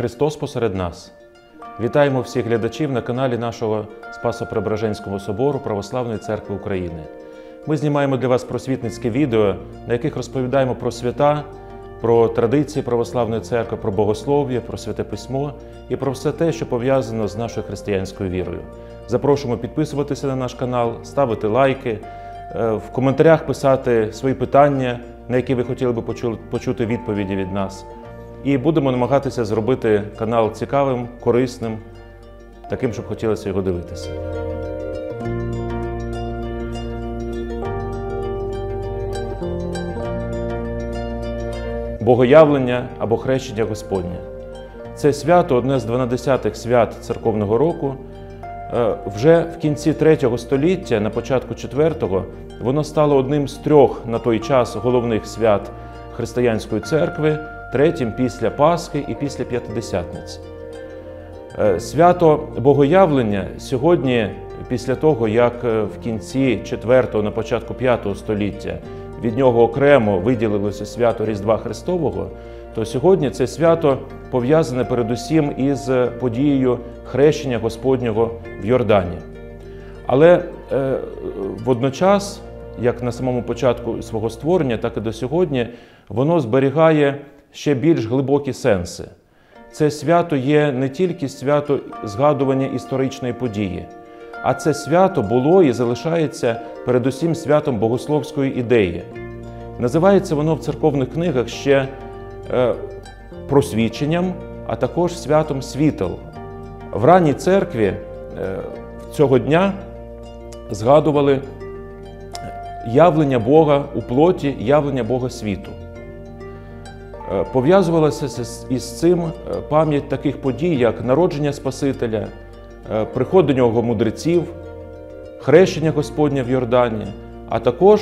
Христос посеред нас. Вітаємо всіх глядачів на каналі нашого Спасо-Преображенського собору Православної церкви України. Ми знімаємо для вас просвітницьке відео, на яких розповідаємо про свята, про традиції православної церкви, про богослов'я, про святе письмо і про все те, що пов'язано з нашою християнською вірою. Запрошуємо підписуватися на наш канал, ставити лайки, е, в коментарях писати свої питання, на які ви хотіли би почути відповіді від нас. І будемо намагатися зробити канал цікавим, корисним, таким, щоб хотілося його дивитися. Богоявлення або хрещення Господнє. Це свято одне з 12 свят церковного року. Е, Вже в кінці 3 століття, на початку 4-го, воно стало одним з трьох на той час головних свят християнської церкви, третім після Пасхи і після П'ятидесятниці. Е, Свято Богоявлення сьогодні, після того, як е, в кінці 4-го, на початку 5 століття від нього окремо виділилося свято Різдва Христового, то сьогодні це свято пов'язане передусім із подією хрещення Господнього в Йордані. Але е, водночас, як на самому початку свого створення, так і до сьогодні, воно зберігає ще більш глибокі сенси. Це свято є не тільки свято згадування історичної події, а це свято було і залишається передусім святом богословської ідеї. Називається воно в церковних книгах ще е, просвіченням, а також святом світел. В ранній церкві е, цього дня згадували явлення Бога у плоті, явлення Бога світу. Е, Пов'язувалася із цим е, пам'ять таких подій, як народження Спасителя, е, приход до нього мудреців, хрещення Господня в Йордані, а також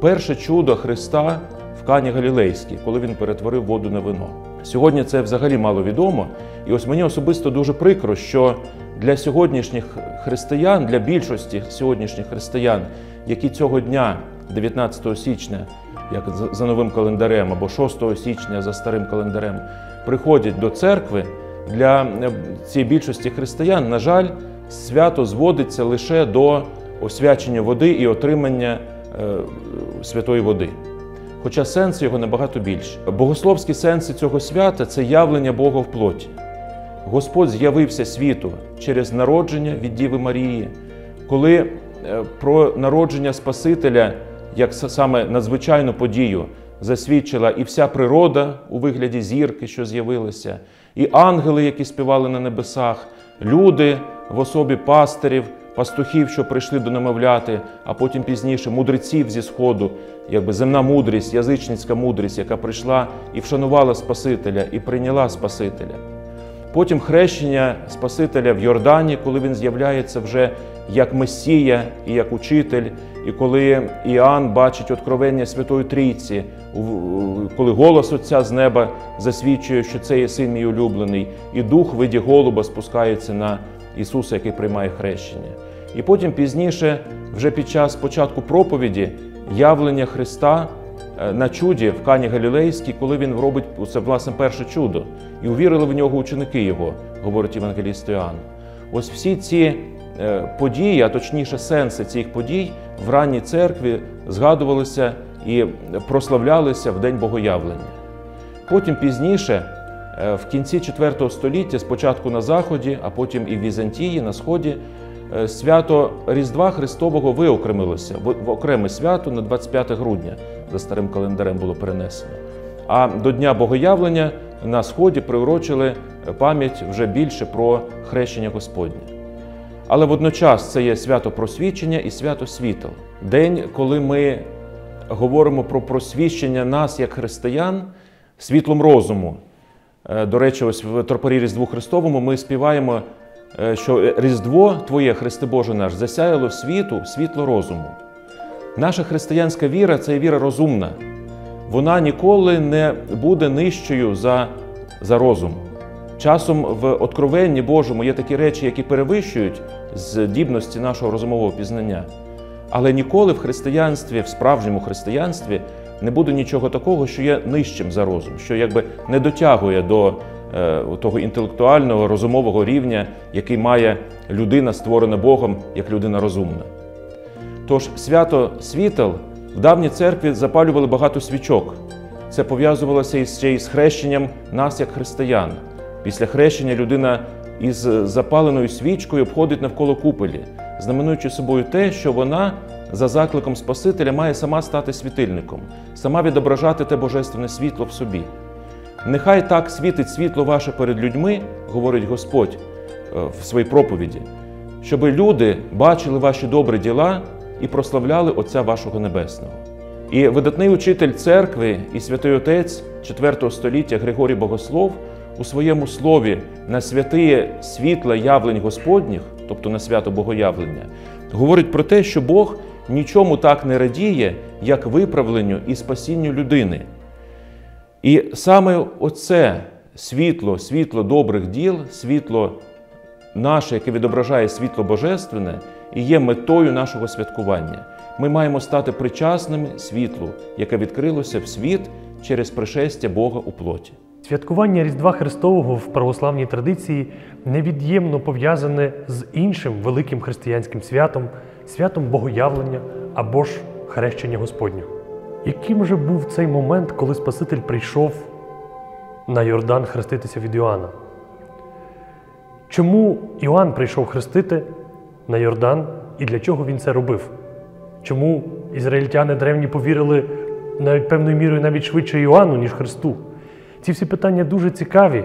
перше чудо Христа в Кані Галілейській, коли він перетворив воду на вино. Сьогодні це взагалі мало відомо, і ось мені особисто дуже прикро, що для сьогоднішніх християн, для більшості сьогоднішніх християн, які цього дня, 19 січня, як за- новим календарем, або 6 січня за старим календарем, приходять до церкви, для е, цієї більшості християн, на жаль, свято зводиться лише до освячення води і отримання е, святої води. Хоча сенс його набагато більше. Богословські сенси цього свята це явлення Бога в плоті. Господь з'явився світу через народження від Діви Марії, коли е, про народження Спасителя, як саме надзвичайну подію, засвідчила і вся природа у вигляді зірки, що з'явилася, і ангели, які співали на небесах, люди в особі пастирів, пастухів, що прийшли до немовляти, а потім пізніше мудреців зі сходу, якби земна мудрість, язичницька мудрість, яка прийшла і вшанувала Спасителя, і прийняла Спасителя. Потім хрещення Спасителя в Йордані, коли він з'являється вже як Месія і як учитель, і коли Іоанн бачить откровення Святої Трійці, коли голос Отця з неба засвідчує, що це є син мій улюблений, і дух в виді голуба спускається на Ісуса, який приймає хрещення. І потім пізніше, вже під час початку проповіді, явлення Христа е, на чуді в Кані Галілейській, коли він робить це власне перше чудо, і увірили в нього ученики його, говорить Євангеліст Іоанн. Ось всі ці події, а точніше сенси цих подій в ранній церкві згадувалися і прославлялися в День Богоявлення. Потім пізніше, е, в кінці IV століття, спочатку на Заході, а потім і в Візантії, на Сході, е, свято Різдва Христового виокремилося в окреме свято на 25 грудня за старим календарем було перенесено. А до Дня Богоявлення на Сході приурочили е, пам'ять вже більше про хрещення Господнє. Але водночас це є свято просвічення і свято світел. День, коли ми говоримо про просвіщення нас як християн світлом розуму. Е, До речі, ось в тропарі Різдву Христовому ми співаємо, е, що Різдво Твоє, Христе Боже наш, засяяло світу світло розуму. Наша християнська віра це віра розумна. Вона ніколи не буде нижчою за, за розум. Часом в откровенні Божому є такі речі, які перевищують здібності нашого розумового пізнання. Але ніколи в християнстві, в справжньому християнстві, не буде нічого такого, що є нижчим за розум, що якби не дотягує до е, того інтелектуального, розумового рівня, який має людина, створена Богом як людина розумна. Тож свято світел в давній церкві запалювали багато свічок. Це пов'язувалося ще із хрещенням нас як християн. Після хрещення людина із запаленою свічкою обходить навколо купелі, знаменуючи собою те, що вона за закликом Спасителя має сама стати світильником, сама відображати те божественне світло в собі. Нехай так світить світло ваше перед людьми, говорить Господь е, в своїй проповіді, щоб люди бачили ваші добрі діла і прославляли Отця вашого Небесного. І видатний учитель церкви і святий отець IV століття Григорій Богослов у своєму слові на святиє світла явлень Господніх, тобто на свято Богоявлення, говорить про те, що Бог нічому так не радіє, як виправленню і спасінню людини. І саме оце світло, світло добрих діл, світло наше, яке відображає світло Божественне, і є метою нашого святкування. Ми маємо стати причасними світлу, яке відкрилося в світ через пришестя Бога у плоті. Святкування Різдва Христового в православній традиції невід'ємно пов'язане з іншим великим християнським святом святом Богоявлення або ж хрещення Господнього. Яким же був цей момент, коли Спаситель прийшов на Йордан хреститися від Іоанна? Чому Іоанн прийшов хрестити на Йордан і для чого він це робив? Чому ізраїльтяни древні повірили навіть певною мірою навіть швидше Іоанну, ніж Христу? Ці всі питання дуже цікаві,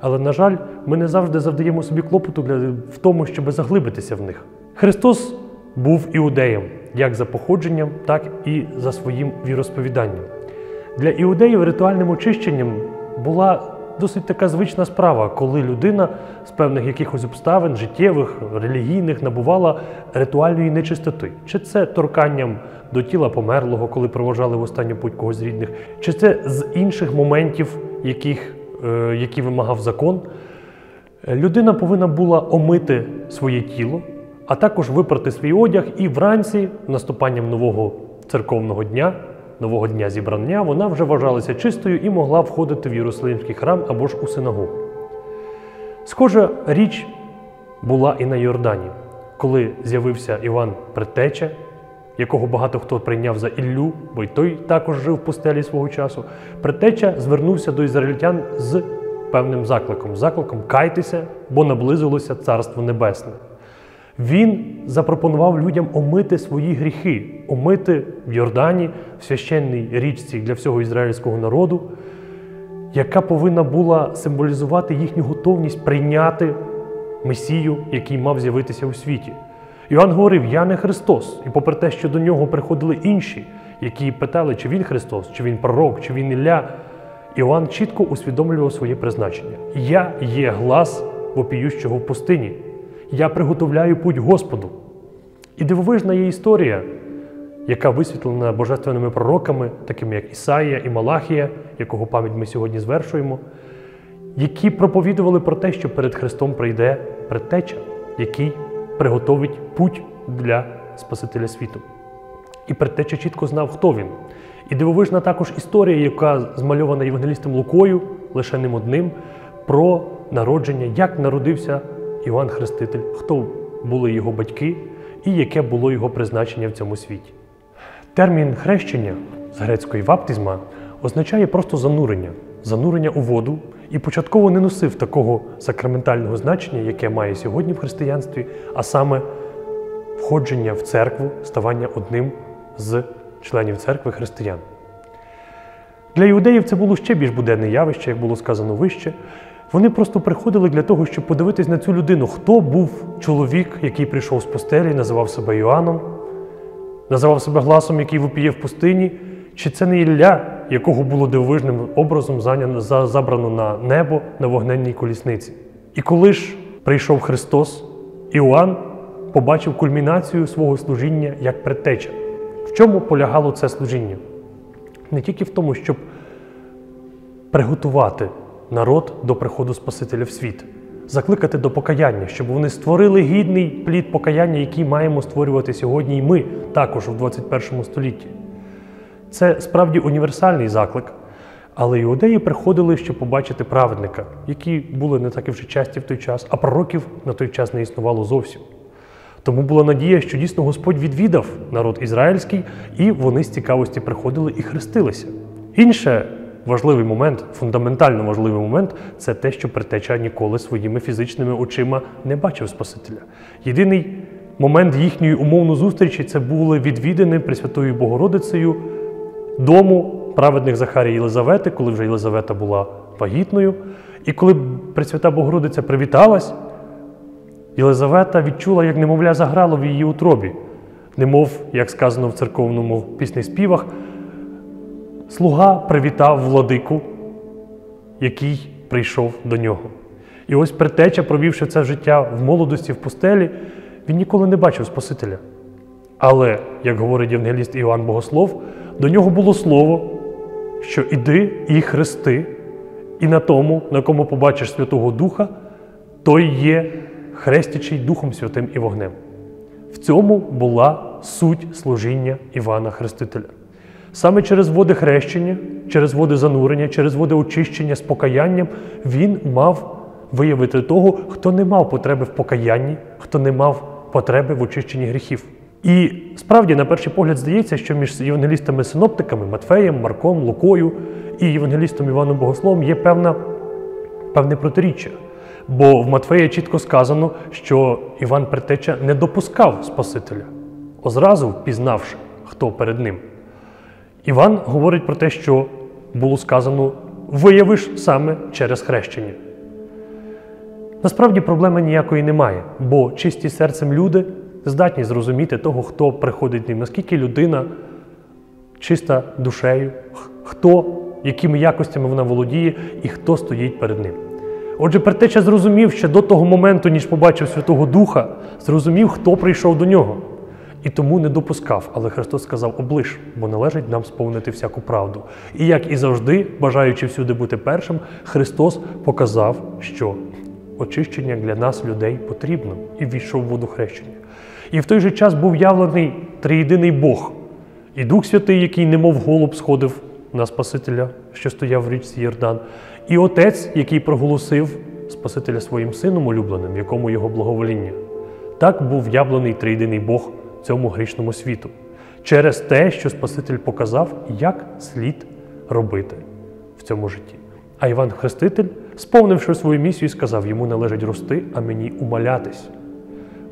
але, на жаль, ми не завжди завдаємо собі клопоту для, в тому, щоб заглибитися в них. Христос був іудеєм як за походженням, так і за своїм віросповіданням. Для іудеїв ритуальним очищенням була досить така звична справа, коли людина з певних якихось обставин, життєвих, релігійних, набувала ритуальної нечистоти. Чи це торканням до тіла померлого, коли проважали в останню путь когось з рідних, чи це з інших моментів, яких, е, які вимагав закон. Людина повинна була омити своє тіло, а також випрати свій одяг, і вранці, наступанням нового церковного дня, нового дня зібрання, вона вже вважалася чистою і могла входити в Єрусалимський храм або ж у синагогу. Схожа річ була і на Йордані, коли з'явився Іван Предтеча, якого багато хто прийняв за Іллю, бо й той також жив в пустелі свого часу. Предтеча звернувся до ізраїльтян з певним закликом: закликом кайтеся, бо наблизилося Царство Небесне. Він запропонував людям омити свої гріхи, омити в Йордані, в священній річці для всього ізраїльського народу, яка повинна була символізувати їхню готовність прийняти Месію, який мав з'явитися у світі. Іоанн говорив: Я не Христос. І попри те, що до нього приходили інші, які питали, чи він Христос, чи він пророк, чи він Ілля, Іоанн чітко усвідомлював своє призначення. Я є глас вопіющого в пустині. Я приготовляю путь Господу. І дивовижна є історія, яка висвітлена божественними пророками, такими як Ісаїя і Малахія, якого пам'ять ми сьогодні звершуємо, які проповідували про те, що перед Христом прийде предтеча, який приготовить путь для Спасителя світу. І предтеча чітко знав, хто він. І дивовижна також історія, яка змальована Євангелістом Лукою, лише ним одним, про народження, як народився Іван Хреститель, хто були його батьки і яке було його призначення в цьому світі. Термін хрещення з грецької ваптизма означає просто занурення, занурення у воду, і початково не носив такого сакраментального значення, яке має сьогодні в християнстві, а саме входження в церкву, ставання одним з членів церкви християн. Для іудеїв це було ще більш буденне явище, як було сказано вище. Вони просто приходили для того, щоб подивитись на цю людину, хто був чоловік, який прийшов з пустелі, називав себе Йоанном, називав себе гласом, який випіє в пустині, чи це не Ілля, якого було дивовижним образом забрано на небо на вогненній колісниці. І коли ж прийшов Христос, Іоанн побачив кульмінацію свого служіння як предтеча. В чому полягало це служіння? Не тільки в тому, щоб приготувати народ до приходу Спасителя в світ, закликати до покаяння, щоб вони створили гідний плід покаяння, який маємо створювати сьогодні, і ми також у 21 столітті. Це справді універсальний заклик, Але іудеї приходили, щоб побачити праведника, які були не так і вже часті в той час, а пророків на той час не існувало зовсім. Тому була надія, що дійсно Господь відвідав народ ізраїльський, і вони з цікавості приходили і хрестилися. Інше важливий момент, фундаментально важливий момент, це те, що притеча ніколи своїми фізичними очима не бачив Спасителя. Єдиний момент їхньої умовної зустрічі це були відвідини Пресвятою Богородицею дому праведних Захарія Єлизавети, коли вже Єлизавета була вагітною. І коли Пресвята Богородиця привіталась, Єлизавета відчула, як немовля заграло в її утробі, немов, як сказано в церковному пісних співах, слуга привітав владику, який прийшов до нього. І ось притеча, провівши це життя в молодості в пустелі, він ніколи не бачив Спасителя. Але, як говорить євангеліст Іоанн Богослов, до нього було слово, що іди і хрести, і на тому, на кому побачиш Святого Духа, той є хрестячий Духом Святим і вогнем. В цьому була суть служіння Івана Хрестителя. Саме через води хрещення, через води занурення, через води очищення з покаянням він мав виявити того, хто не мав потреби в покаянні, хто не мав потреби в очищенні гріхів. І справді, на перший погляд, здається, що між євангелістами-синоптиками Матфеєм, Марком, Лукою і євангелістом Іваном Богословом є певна, певне протиріччя. Бо в Матфея чітко сказано, що Іван Предтеча не допускав Спасителя, одразу впізнавши, хто перед ним. Іван говорить про те, що було сказано виявиш саме через хрещення. Насправді проблеми ніякої немає, бо чисті серцем люди здатні зрозуміти того, хто приходить ним, наскільки людина чиста душею, хто, якими якостями вона володіє і хто стоїть перед ним. Отже, Предтеча зрозумів ще до того моменту, ніж побачив Святого Духа, зрозумів, хто прийшов до нього. І тому не допускав. Але Христос сказав: облиш, бо належить нам сповнити всяку правду. І як і завжди, бажаючи всюди бути першим, Христос показав, що очищення для нас, людей, потрібно, і війшов в воду хрещення. І в той же час був явлений триєдиний Бог, і Дух Святий, який немов голуб сходив на Спасителя, що стояв в річці Йордан, і Отець, який проголосив Спасителя своїм сином улюбленим, якому його благовоління. Так був явлений триєдиний Бог цьому грішному світу через те, що Спаситель показав, як слід робити в цьому житті. А Іван Хреститель, сповнивши свою місію, сказав: йому належить рости, а мені умалятись.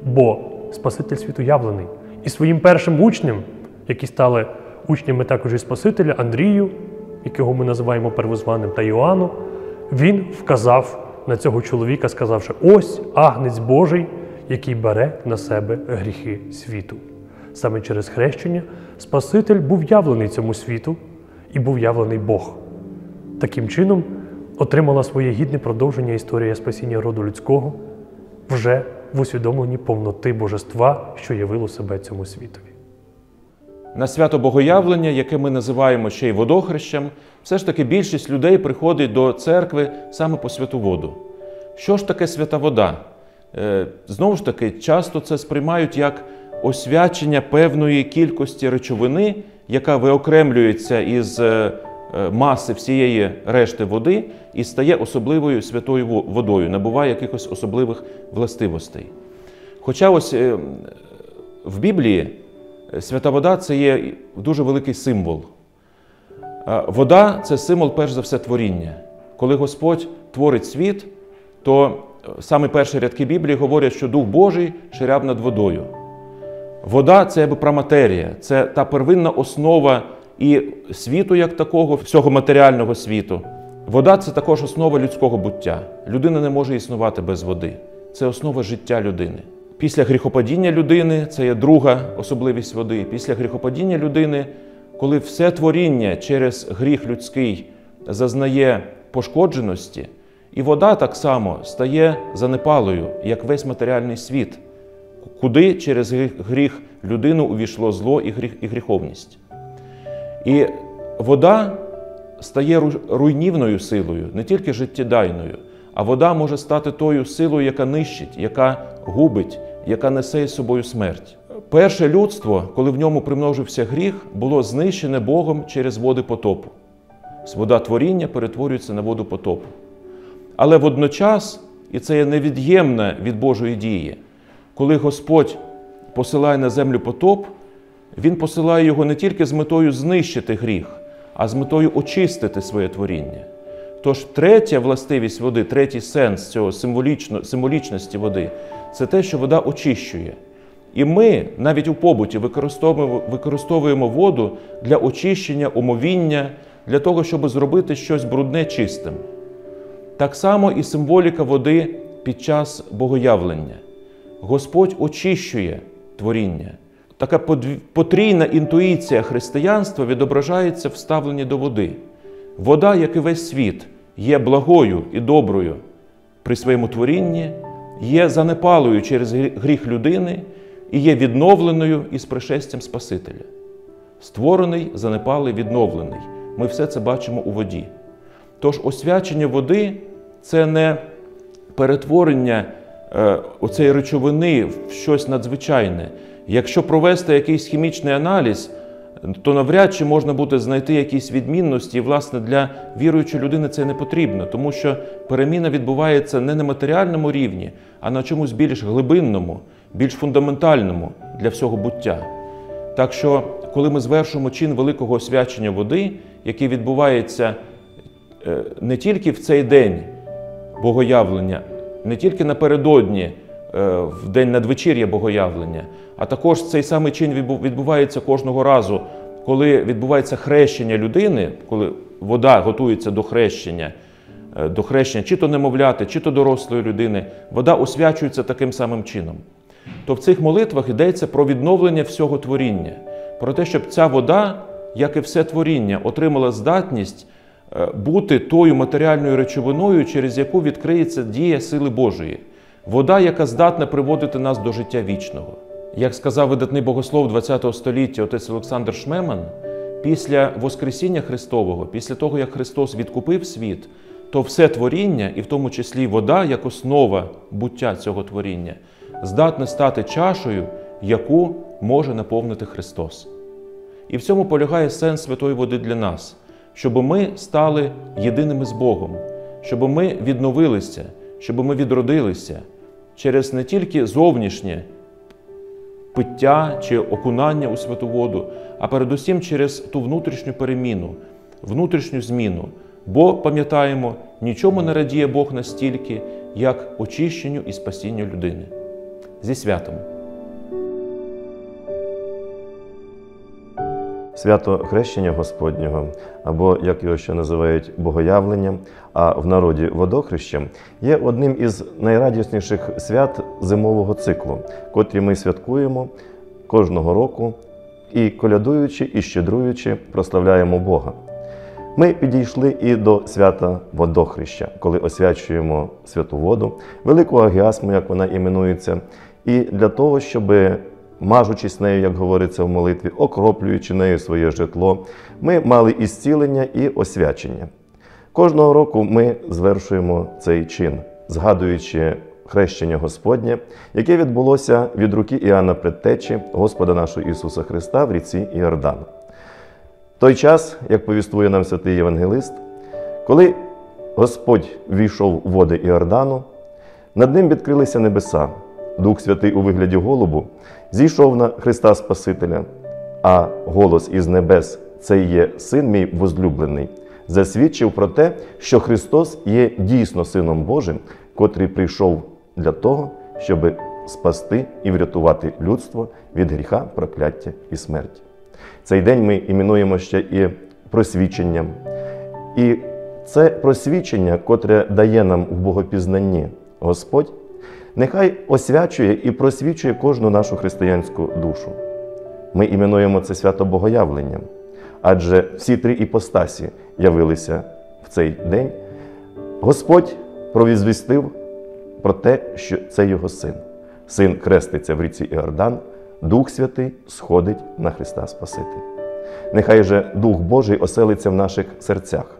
Бо Спаситель світу явлений. І своїм першим учнем, які стали учнями також і Спасителя, Андрію, якого ми називаємо первозваним, та Іоанну, він вказав на цього чоловіка, сказавши: ось агнець Божий, який бере на себе гріхи світу. Саме через хрещення Спаситель був явлений цьому світу і був явлений Бог. Таким чином отримала своє гідне продовження історія спасіння роду людського вже в усвідомленні повноти божества, що явило себе цьому світові. На свято Богоявлення, яке ми називаємо ще й водохрещем, все ж таки більшість людей приходить до церкви саме по святу воду. Що ж таке свята вода? Е, Знову ж таки, часто це сприймають як освячення певної кількості речовини, яка виокремлюється із е, маси всієї решти води і стає особливою святою во- водою, набуває якихось особливих властивостей. Хоча ось е, в Біблії е, свята вода це є дуже великий символ. Е, Вода це символ, перш за все, творіння. Коли Господь творить світ, то е, саме перші рядки Біблії говорять, що Дух Божий ширяв над водою. Вода це якби праматерія, це та первинна основа і світу, як такого, всього матеріального світу. Вода це також основа людського буття. Людина не може існувати без води. Це основа життя людини. Після гріхопадіння людини це є друга особливість води. Після гріхопадіння людини, коли все творіння через гріх людський зазнає пошкодженості, і вода так само стає занепалою, як весь матеріальний світ куди через гріх- людину увійшло зло і гріх- і гріховність. І вода стає руйнівною силою, не тільки життєдайною, а вода може стати тою силою, яка нищить, яка губить, яка несе із собою смерть. Перше людство, коли в ньому примножився гріх, було знищене Богом через води потопу. Вода творіння перетворюється на воду потопу. Але водночас, і це є невід'ємне від Божої дії, коли Господь посилає на землю потоп, Він посилає його не тільки з метою знищити гріх, а з метою очистити своє творіння. Тож третя властивість води, третій сенс цього символічно, символічності води це те, що вода очищує. І ми навіть у побуті використовуємо, використовуємо воду для очищення, умовіння, для того, щоб зробити щось брудне чистим. Так само і символіка води під час богоявлення. Господь очищує творіння. Така потрійна інтуїція християнства відображається в ставленні до води. Вода, як і весь світ, є благою і доброю при своєму творінні, є занепалою через гріх людини і є відновленою із пришестям Спасителя. Створений, занепалий, відновлений. Ми все це бачимо у воді. Тож освячення води це не перетворення е, оцеї речовини в щось надзвичайне. Якщо провести якийсь хімічний аналіз, то навряд чи можна буде знайти якісь відмінності, і, власне, для віруючої людини це не потрібно, тому що переміна відбувається не на матеріальному рівні, а на чомусь більш глибинному, більш фундаментальному для всього буття. Так що, коли ми звершуємо чин великого освячення води, який відбувається е, не тільки в цей день богоявлення, не тільки напередодні, в день надвечір'я богоявлення, а також цей самий чин відбувається кожного разу, коли відбувається хрещення людини, коли вода готується до хрещення, е, до хрещення чи то немовляти, чи то дорослої людини, вода освячується таким самим чином. То в цих молитвах йдеться про відновлення всього творіння, про те, щоб ця вода, як і все творіння, отримала здатність е, бути тою матеріальною речовиною, через яку відкриється дія сили Божої, вода, яка здатна приводити нас до життя вічного. Як сказав видатний богослов ХХ століття отець Олександр Шмеман, після Воскресіння Христового, після того, як Христос відкупив світ, то все творіння, і в тому числі вода, як основа буття цього творіння, здатне стати чашею, яку може наповнити Христос. І в цьому полягає сенс святої води для нас, щоб ми стали єдиними з Богом, щоб ми відновилися, щоб ми відродилися через не тільки зовнішнє пиття чи окунання у святу воду, а передусім через ту внутрішню переміну, внутрішню зміну. Бо пам'ятаємо, нічому не радіє Бог настільки, як очищенню і спасінню людини. Зі святом! Свято хрещення Господнього, або як його ще називають богоявленням, а в народі водохрещем, є одним із найрадісніших свят зимового циклу, котрі ми святкуємо кожного року і колядуючи і щедруючи, прославляємо Бога. Ми підійшли і до свята водохреща, коли освячуємо святу воду, велику агіасму, як вона іменується, і для того, щоб мажучись нею, як говориться в молитві, окроплюючи нею своє житло, ми мали і зцілення, і освячення. Кожного року ми звершуємо цей чин, згадуючи хрещення Господнє, яке відбулося від руки Іоанна Предтечі, Господа нашого Ісуса Христа в ріці Іордан. Той час, як повістує нам святий Євангелист, коли Господь війшов у води Іордану, над ним відкрилися небеса. Дух Святий у вигляді голубу зійшов на Христа Спасителя, а голос із небес це є син мій возлюблений, засвідчив про те, що Христос є дійсно Сином Божим, котрий прийшов для того, щоб спасти і врятувати людство від гріха, прокляття і смерті. Цей день ми іменуємо ще і просвіченням. І це просвічення, котре дає нам в богопізнанні Господь, нехай освячує і просвічує кожну нашу християнську душу. Ми іменуємо це свято Богоявленням, адже всі три іпостасі явилися в цей день. Господь провізвістив про те, що це його син. Син креститься в ріці Іордан, Дух Святий сходить на Христа Спасителя. Нехай же Дух Божий оселиться в наших серцях.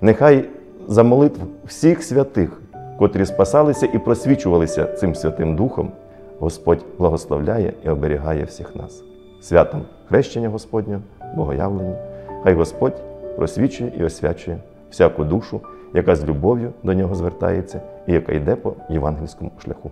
Нехай за молитв всіх святих, котрі спасалися і просвічувалися цим Святим Духом, Господь благословляє і оберігає всіх нас. Святом хрещення Господнього, Богоявлення, хай Господь просвічує і освячує всяку душу, яка з любов'ю до нього звертається і яка йде по євангельському шляху.